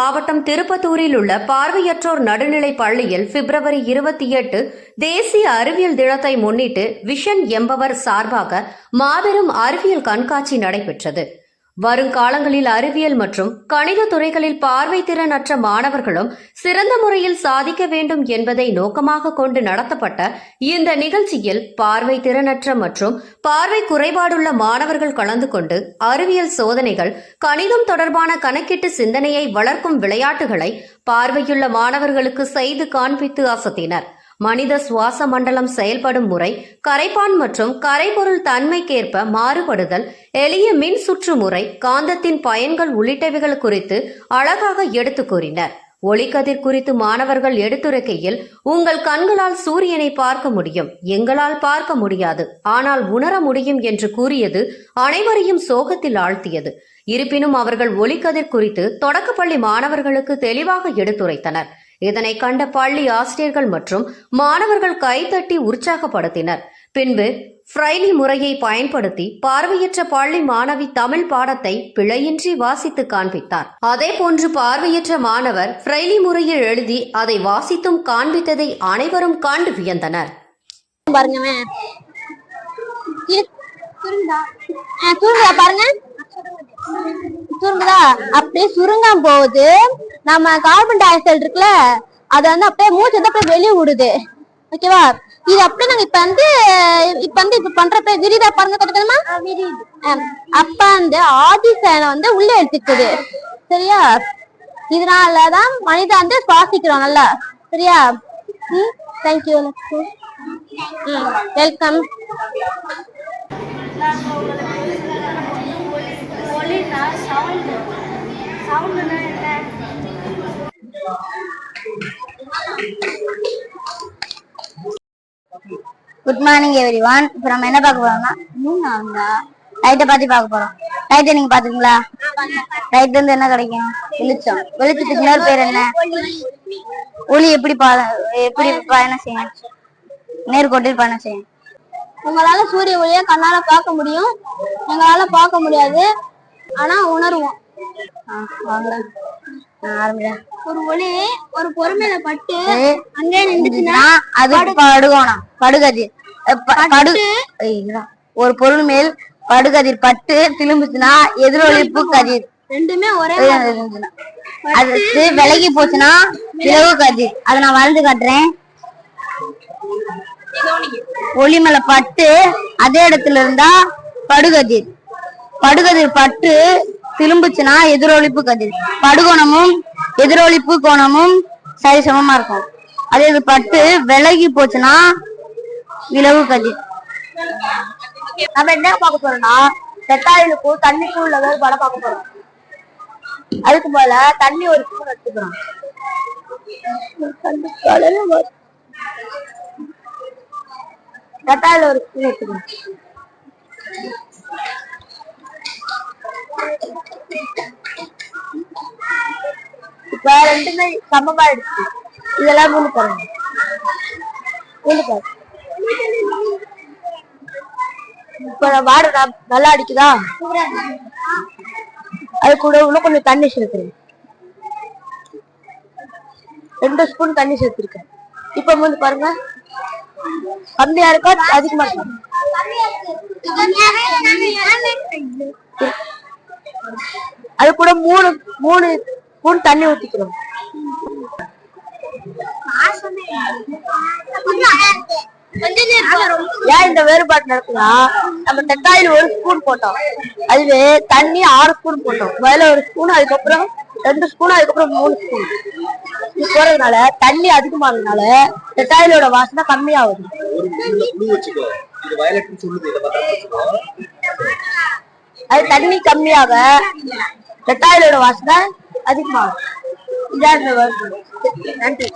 மாவட்டம் திருப்பத்தூரில் உள்ள பார்வையற்றோர் நடுநிலைப் பள்ளியில் பிப்ரவரி இருபத்தி எட்டு தேசிய அறிவியல் தினத்தை முன்னிட்டு விஷன் என்பவர் சார்பாக மாபெரும் அறிவியல் கண்காட்சி நடைபெற்றது. வருங்காலங்களில் அறிவியல் மற்றும் கணித துறைகளில் பார்வை திறனற்ற மாணவர்களும் சிறந்த முறையில் சாதிக்க வேண்டும் என்பதை நோக்கமாக கொண்டு நடத்தப்பட்ட இந்த நிகழ்ச்சியில் பார்வை திறனற்ற மற்றும் பார்வை குறைபாடுள்ள மாணவர்கள் கலந்து கொண்டு அறிவியல் சோதனைகள் கணிதம் தொடர்பான கணக்கீட்டு சிந்தனையை வளர்க்கும் விளையாட்டுகளை பார்வையுள்ள மாணவர்களுக்கு செய்து காண்பித்து அசத்தினர். மனித சுவாச மண்டலம் செயல்படும் முறை கரைப்பான் மற்றும் கரைபொருள் தன்மைக்கேற்ப மாறுபடுதல் எளிய மின் சுற்று முறை காந்தத்தின் பயன்கள் உள்ளிட்டவைகள் குறித்து அழகாக எடுத்து கூறினர். ஒளிக்கதிர் குறித்து மாணவர்கள் எடுத்துரைக்கையில் உங்கள் கண்களால் சூரியனை பார்க்க முடியும். எங்களால் பார்க்க முடியாது. ஆனால் உணர முடியும் என்று கூறியது அனைவரையும் சோகத்தில் ஆழ்த்தியது. இருப்பினும் அவர்கள் ஒளிக்கதிர் குறித்து தொடக்கப்பள்ளி மாணவர்களுக்கு தெளிவாக எடுத்துரைத்தனர். இதனை கண்ட பள்ளி ஆசிரியர்கள் மற்றும் மாணவர்கள் கைதட்டி உற்சாகப்படுத்தினர். பின்பு ஃப்ரைலி முறையை பயன்படுத்தி பார்வையற்ற பள்ளி மாணவி தமிழ் பாடத்தை பிழையின்றி வாசித்து காண்பித்தார். அதே போன்று பார்வையற்ற மாணவர் ஃப்ரைலி முறையில் எழுதி அதை வாசித்தும் காண்பித்ததை அனைவரும் கண்டு வியந்தனர். பாருங்க சுருங்குதா அப்படியே சுருங்காம போகுது. நம்ம கார்பன் டை ஆக்சைடு இருக்குல்ல அத வந்து அப்படியே மூச்சு வந்து அப்படியே வெளியே விடுது. ஓகேவா இது அப்படியே நாங்க இப்ப வந்து இப்ப வந்து இப்ப பண்றப்ப விரிதா பாருங்க கத்துக்கணுமா அப்ப அந்த ஆதிசேனை வந்து உள்ள எடுத்துக்குது. சரியா? இதனாலதான் மனிதன் வந்து சுவாசிக்கிறோம் நல்லா. சரியா? ம் தேங்க்யூ ம் வெல்கம் சொல்லிட்டா சவுண்டு சவுண்டுனா என்ன? குட் மார்னிங் எவ்ரி ஒன் இப்போ நம்ம என்ன பார்க்க போறோம்னா மூணாவதா? லைட்டை பத்தி பார்க்க போறோம். லைட்டை நீங்க பாத்துக்கீங்களா லைட்ல இருந்து என்ன கிடைக்கும்? வெளிச்சம். வெளிச்சத்துக்கு இன்னொரு பேர் என்ன? ஒளி எப்படி பா எப்படி பயணம் செய்யும்? நேர்கோட்டில் பயணம் செய்யும். உங்களால சூரிய ஒளியை கண்ணால பார்க்க முடியும். எங்களால பார்க்க முடியாது. ஆனா உணர்வோம். ஒரு ஒளி ஒரு பொறுமையில பட்டு அங்கே நின்றுச்சுன்னா அது படு. ஒரு பொருள் மேல் படுகதிர் பட்டு திரும்புச்சுன்னா எதிரொலிப்பு கதிர். ரெண்டுமே ஒரே அடுத்து விலகி போச்சுன்னா விலகு கதிர். அதை நான் வரைஞ்சு காட்டுறேன். ஒளி மேல பட்டு அதே இடத்துல இருந்தா படுகதிர். படுகதிர் பட்டு திரும்புச்சுன்னா எதிரொலிப்பு கதிர். படுகோணமும் எதிரொலிப்பு கோணமும் சரி சமமா இருக்கும். அதே இது பட்டு விலகி போச்சுன்னா விலகு கதிர். நம்ம என்ன பார்க்க போறோம்னா செட்டாயிலுக்கும் தண்ணிக்கும் உள்ள வேறுபாட பார்க்க போறோம். அதுக்கு போல தண்ணி ஒரு ஸ்பூன் எடுத்துக்கிறோம். செட்டாயில் ஒரு ஸ்பூன் எடுத்துக்கிறோம். இப்ப ரெண்டுமே சமமாயிடுச்சு இதெல்லாம் மூணு பாருங்க மூணு பாரு இப்ப வாடு நல்லா அடிக்குதா? அது கூட இன்னும் கொஞ்சம் தண்ணி சேர்த்துருங்க. ரெண்டு ஸ்பூன் தண்ணி சேர்த்துருக்கேன். இப்ப வந்து பாருங்க. கம்மியா இருக்கா? அதிகமா இருக்கா? அது கூட மூணு மூணு ஸ்பூன் தண்ணி ஊத்திக்கிறோம். ஏன் இந்த வேறுபாடு நடக்குதா நம்ம தெட்டாயில் ஒரு ஸ்பூன் போட்டோம். அதுவே தண்ணி ஆறு ஸ்பூன் போட்டோம். முதல்ல ஒரு ஸ்பூன் அதுக்கப்புறம் ரெண்டு ஸ்பூன் அதுக்கப்புறம் மூணு ஸ்பூன். இது போறதுனால தண்ணி அதிகமானதுனால தெட்டாயிலோட வாசனை கம்மியாகுது. அது தண்ணி கம்மியாக. தெட்டாயிலோட வாசனை அதிகமாகும் இதான் இந்த வருது நன்றி.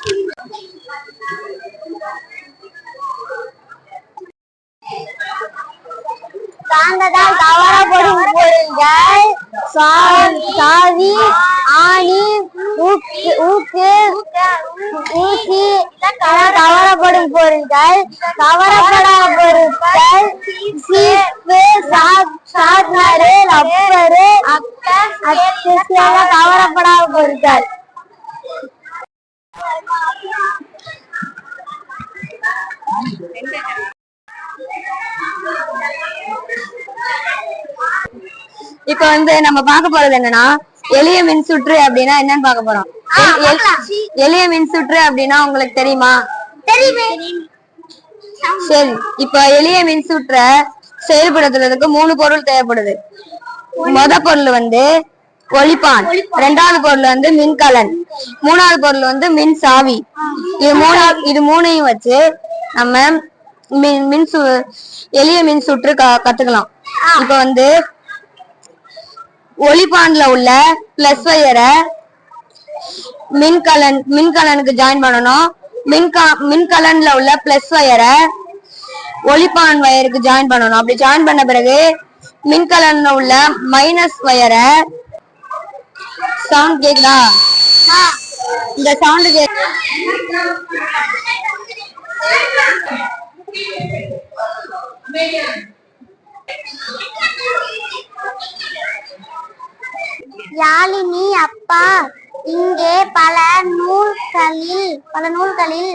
தாங்கதால் தவறப்படும் பொருள்கள் சா- சாவி ஆணி ஊக்கு ஊக்கு ஊசி தவறப்படும் பொருள்கள் தவறப்படாத அச்சு தவறப்படாத பொருட்கள் இப்ப வந்து நம்ம பார்க்க போறது என்னன்னா எளிய மின்சுற்று அப்படின்னா என்னன்னு பார்க்க போறோம். எளிய மின்சுற்று அப்படின்னா உங்களுக்கு தெரியுமா? சரி இப்ப எளிய மின்சுற்ற செயல்படுத்துறதுக்கு மூணு பொருள் தேவைப்படுது. முத பொருள் வந்து ஒளிப்பான் ரெண்டாவது பொருள் வந்து மின்கலன். மூணாவது பொருள் வந்து மின் சாவி இது மூணு இது மூணையும் வச்சு நம்ம மின் மின் சு எளிய மின் சுற்று க- கத்துக்கலாம். இப்ப வந்து ஒளிப்பான்ல உள்ள பிளஸ் வயரை மின்கலன் மின்கலனுக்கு ஜாயின் பண்ணணும். மின்கா மின்கலன்ல உள்ள பிளஸ் வயரை ஒளிப்பான் வயருக்கு ஜாயின் பண்ணணும். அப்படி ஜாயின் பண்ண பிறகு மின்கலன்ல உள்ள மைனஸ் வயரை சவுண்ட் கேக்குதா? இந்த சவுண்ட் கேக் யாழினி அப்பா இங்கே பல நூல்களில் பல நூல்களில்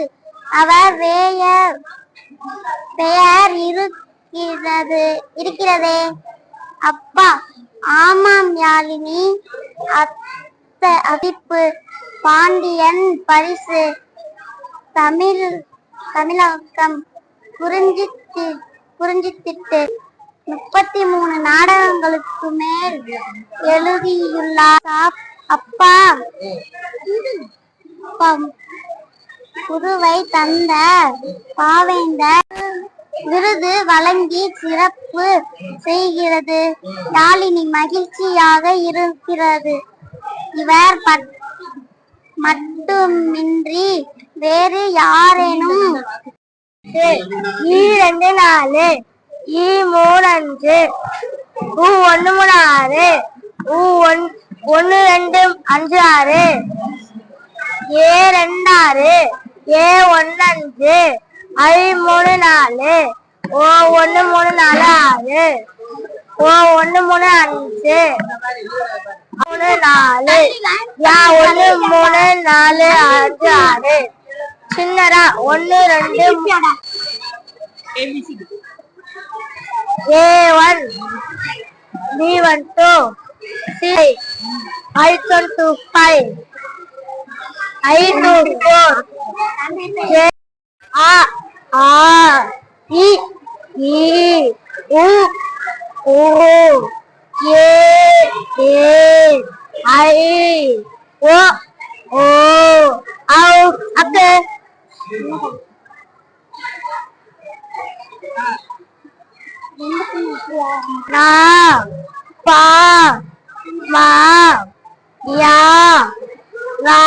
அவர் வேயர் பெயர் இருக்கிறது இருக்கிறதே. அப்பா ஆமாம் யாழினி. அத்த அதிப்பு பாண்டியன் பரிசு தமிழ் தமிழகம் குறிஞ்சி குறிஞ்சித்திட்டு முப்பத்தி மூணு நாடகங்களுக்கு மேல் எழுதியுள்ளார். அப்பா பம்- புதுவை தந்த பாவேந்தர். விருது வழங்கி சிறப்பு செய்கிறது. யாழினி மகிழ்ச்சியாக இருக்கிறது. இவர் பட்- மட்டுமின்றி வேறு யாரேனும் ஈ ரெண்டு நாலு ஈ மூணு அஞ்சு ஊ ஒன்று மூணு ஆறு ஊ ஒன் ஒன்று ரெண்டு அஞ்சு ஆறு ஏ ரெண்டு ஆறு ஏ ஒன்று அஞ்சு ஐ மூணு நாலு. ஓ ஒண்ணு மூணு நாலு ஆறு. ஓ ஒண்ணு மூணு அஞ்சு. மூணு நாலு. யா ஒண்ணு மூணு நாலு அஞ்சு ஆறு. சின்னதா ஒண்ணு ரெண்டு A one B one two C I one two five I two four ஏ ஆ ஆ இ ஈ உ ஓ ஏ ஏ ஐ ஓ ஓ ஔ அக்கு நா பா மா யா ரா